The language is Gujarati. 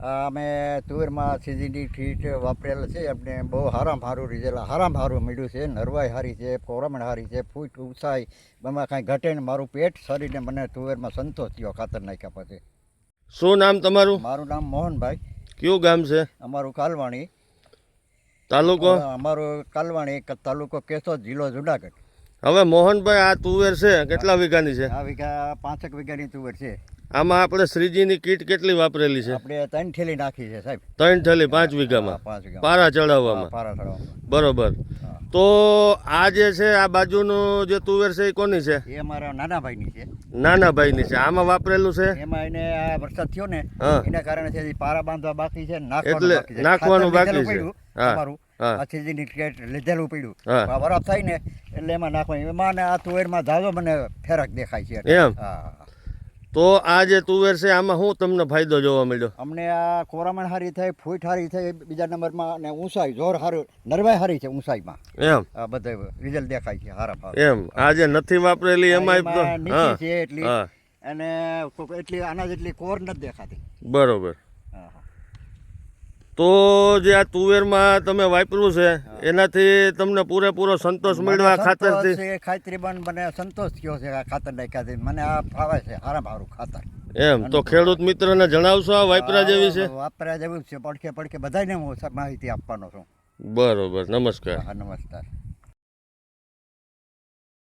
અમે તુવેરમાં સીઝીની ઠીટ વાપરેલ છે. એમને બહુ હારામ હારું રિઝલ્ટ હારામ હારું મળ્યું છે. નરવાઈ હારી છે કોરામણ હારી છે ફૂટ ઉસાઈ એમાં કાંઈ ઘટે ને મારું પેટ શરીરને મને તુવેરમાં સંતોષ થયો ખાતર નાખ્યા પછી. શું નામ તમારું? મારું નામ મોહનભાઈ. કયું ગામ છે? અમારું કાલવાણી. તાલુકો? અમારો અમારું કાલવાણી તાલુકો કેશોદ જિલ્લો જુનાગઢ. હવે મોહનભાઈ આ તુવેર છે. કેટલા વીઘાની છે? આ વીઘા પાંચેક વીઘાની તુવેર છે. આમાં આપણે શ્રીજીની કીટ કેટલી વાપરેલી છે? આપણે ત્રણ થેલી નાખી છે સાહેબ. ત્રણ થેલી પાંચ વીઘામાં? પારા ચડાવવામાં? પારા ચડાવવામાં. બરોબર. તો આ જે છે આ બાજુનું જે તુવેર છે એ કોની છે? એ અમારા નાના ભાઈની છે. નાના ભાઈની છે. આમાં વાપરેલું છે? એમાં એને આ વરસાદ થયો ને એના કારણે છે પારા બાંધવા બાકી છે એટલે નાખવાનું બાકી છે. અમારું. લીધેલું પડ્યું. હા. થાય ને એટલે એમાં નાખવાનું. એમાં આ તુવેરમાં ઝાઝો મને ફેરક દેખાય છે. એમ? હા. તો આ જે તુવેર છે આમાં શું તમને ફાયદો જોવા મળ્યો? અમને આ કોરામણ હારી થાય ફૂટ હારી થાય બીજા નંબરમાં અને ઊંચાઈ જોર હારું નરવાઈ હારી છે ઊંચાઈમાં. એમ? આ બધા રિઝલ્ટ દેખાય છે હારા. એમ આ જે નથી વાપરેલી એમાં એટલી. અને એટલી આના જેટલી કોર નથી દેખાતી. બરોબર. હા. તો જે આ તુવેરમાં તમે વાપર્યું છે એનાથી તમને પૂરેપૂરો સંતોષ મળવા ખાતર ખાતરથી? ખાતરી મને સંતોષ થયો છે આ ખાતર નાખ્યાથી. મને આ ફાવે છે હારા ભારું ખાતર. એમ તો ખેડૂત મિત્રને જણાવશો આ વાપરા જેવી છે? વાપરા જેવી છે પડખે પડખે બધાને હું માહિતી આપવાનો છું. બરોબર નમસ્કાર. હા નમસ્કાર.